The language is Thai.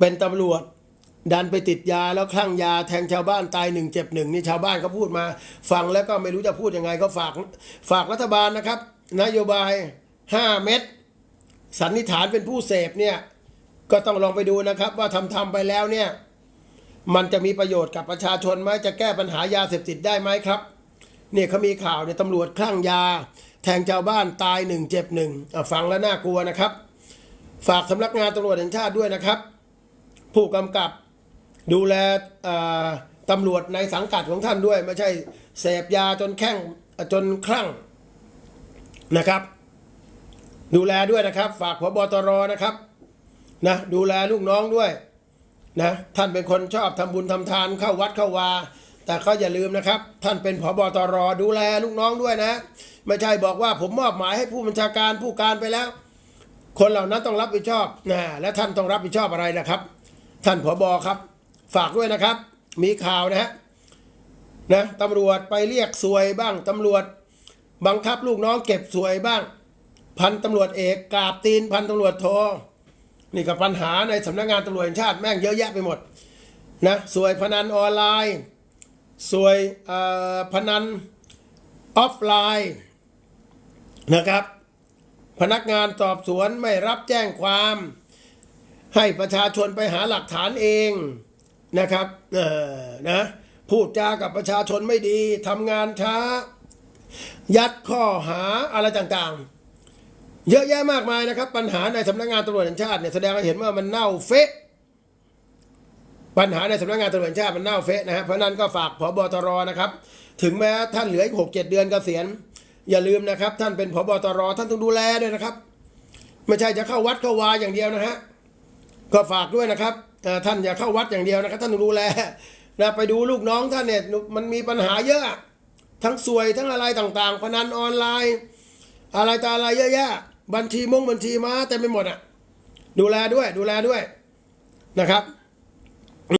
เป็นตำรวจ ดันไปติดยาแล้วคลั่งยาแทงชาวบ้านตายหนึ่งเจ็บหนึ่งนี่ชาวบ้านเขาพูดมา ฟังแล้วก็ไม่รู้จะพูดยังไงก็ฝากฝากรัฐบาลนะครับ นโยบาย 5 เม็ดสันนิษฐานเป็นผู้เสพเนี่ยก็ต้องลองไปดูนะครับว่าทำทำไปแล้วเนี่ยมันจะมีประโยชน์กับประชาชนไหมจะแก้ปัญหายาเสพติดได้ไหมครับเนี่ยเขามีข่าวเนี่ยตำรวจคลั่งยา แทงชาวบ้านตายหนึ่งเจ็บหนึ่งอะฟังแล้วน่ากลัวนะครับ ฝากสำนักงานตำรวจแห่งชาติด้วยนะครับ ผู้กำกับ ดูแลตำรวจในสังกัดของท่านด้วย ไม่ใช่เสพยาจนแข้งจนคลั่งนะครับ ดูแลด้วยนะครับ ฝากพบตรนะครับนะดูแลลูกน้องด้วยนะท่านเป็นคนชอบทำบุญทำทานเข้าวัดเข้าวา แต่ก็อย่าลืมนะครับ ท่านเป็นพบตรดูแลลูกน้องด้วยนะ ไม่ใช่บอกว่าผมมอบหมายให้ผู้บัญชาการผู้การไปแล้ว คนเหล่านั้นต้องรับผิดชอบนะและท่านต้องรับผิดชอบอะไรนะครับ ท่านผบครับ ฝากด้วยนะครับ มีข่าวนะฮะนะตำรวจไปเรียกสวยบ้างตำรวจบังคับลูกน้องเก็บสวยบ้าง พันตำรวจเอกกราบตีนพันตำรวจโทนี่ก็ปัญหาในสำนักงานตำรวจแห่งชาติแม่งเยอะแยะไปหมดนะสวยพนันออนไลน์สวยเอ่อพนันออฟไลน์นะครับ พนักงานสอบสวนไม่รับแจ้งความ ให้ประชาชนไปหาหลักฐานเองนะครับเออนะพูดจากับประชาชนไม่ดีทำงานช้า ยัดข้อหาอะไรต่างๆ เยอะแยะมากมายนะครับ ปัญหาในสำนักงานตำรวจแห่งชาติเนี่ยแสดงให้เห็นว่ามันเน่าเฟะปัญหาในสำนักงานตำรวจแห่งชาติมันเน่าเฟะนะฮะเพราะนั้นก็ฝากพบตรนะครับ ถึงแม้ท่านเหลืออีกหกเจ็ดเดือนเกษียณอย่าลืมนะครับ ท่านเป็นพบตรท่านต้องดูแลด้วยนะครับ ไม่ใช่จะเข้าวัดเข้าวาอย่างเดียวนะฮะ ก็ฝากด้วยนะครับท่านอย่าเข้าวัดอย่างเดียวนะครับ ท่านต้องดูแลนะไปดูลูกน้องท่านเนี่ยมันมีปัญหาเยอะ ทั้งสวยทั้งอะไรต่างๆพนันออนไลน์ อะไรต่ออะไรเยอะแยะบัญชีมงบัญชีม้าเต็มไปหมดอะ ดูแลด้วยดูแลด้วยนะครับ